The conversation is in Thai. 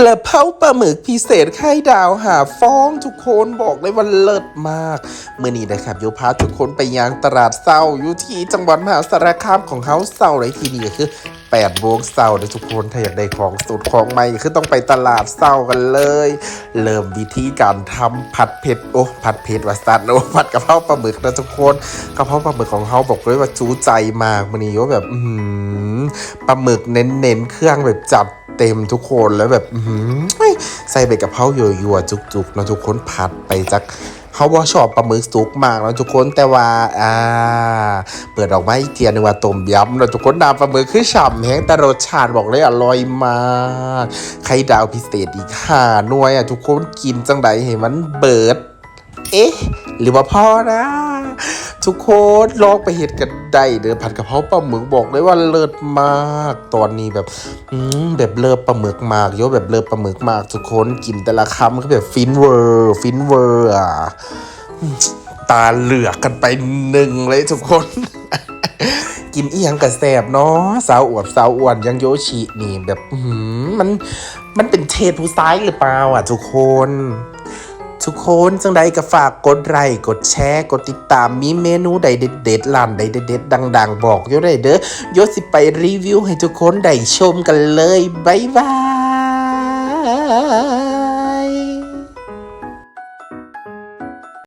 กระเพราปลาหมึกพิเศษไข่ดาวหาฟองทุกคนบอกเลยว่าเลิศมาก เมื่อนี้นะครับโยพาทุกคนไปยังตลาดเศร้าอยู่ที่จังหวัดมหาสารคามของเขาเศร้าเลยที่นี่ก็คือ8โมงเศร้าเลยทุกคนถ้าอยากได้ของสูตรของใหม่คือต้องไปตลาดเศร้ากันเลย เริ่มวิธีการทำผัดเผ็ดโอ้ผัดเผ็ดวัสตันโอ้ผัดกะเพราปลาหมึกนะทุกคนกะเพราปลาหมึกของเขาบอกเลยว่าจูใจมากมันนี้โยแบบอืปลาหมึกเน้นๆเครื่องแบบจัด เต็มทุกคนแล้วแบบอืใส่ใบกะเพรายั่วๆจุกๆเนาะทุกคนผัดไปจักเขาว่าชอบปลาหมึกสุกมากเนาะทุกคนแต่ว่าอ่า เปิดออกมาอีกเทียนึงว่าต้มยำเนาะทุกคนน้ำปลาหมึกคือฉ่ำแห้งแต่รสชาติบอกเลยอร่อยมากไข่ดาวพิเศษอีกห้าหน่วยอะทุกคนกินจังใดให้มันเบิด เอ๊ะ หรือว่าพ่อนะ ทุกคนลองไปเห็ดกันได้เด้อผัดกะเพราปลาหมึกบอกเลยว่าเลิศมาก ตอนนี้แบบอืมแบบเลิศปลาหมึกมากโยแบบเลิศปลาหมึกมาก ทุกคนกินแต่ละคำก็แบบฟินเวอร์ฟินเวอร์อะตาเหลือกกันไปหนึ่งเลยทุกคน กินอียังกระแสบเนาะสาวอวบสาวอ้วนยังโยชินี่แบบมันมันเป็นเทศผู้ซ้ายหรือเปล่าอะทุกคน ทุกคนจังใดก็ฝากกดไลค์กดแชร์กดติดตามมีเมนูใดเด็ดๆร้านใดเด็ดๆดัง ๆ บอกอยู่ได้เด้อโยสิไปรีวิวให้ทุกคนได้ชมกันเลย บ๊ายบาย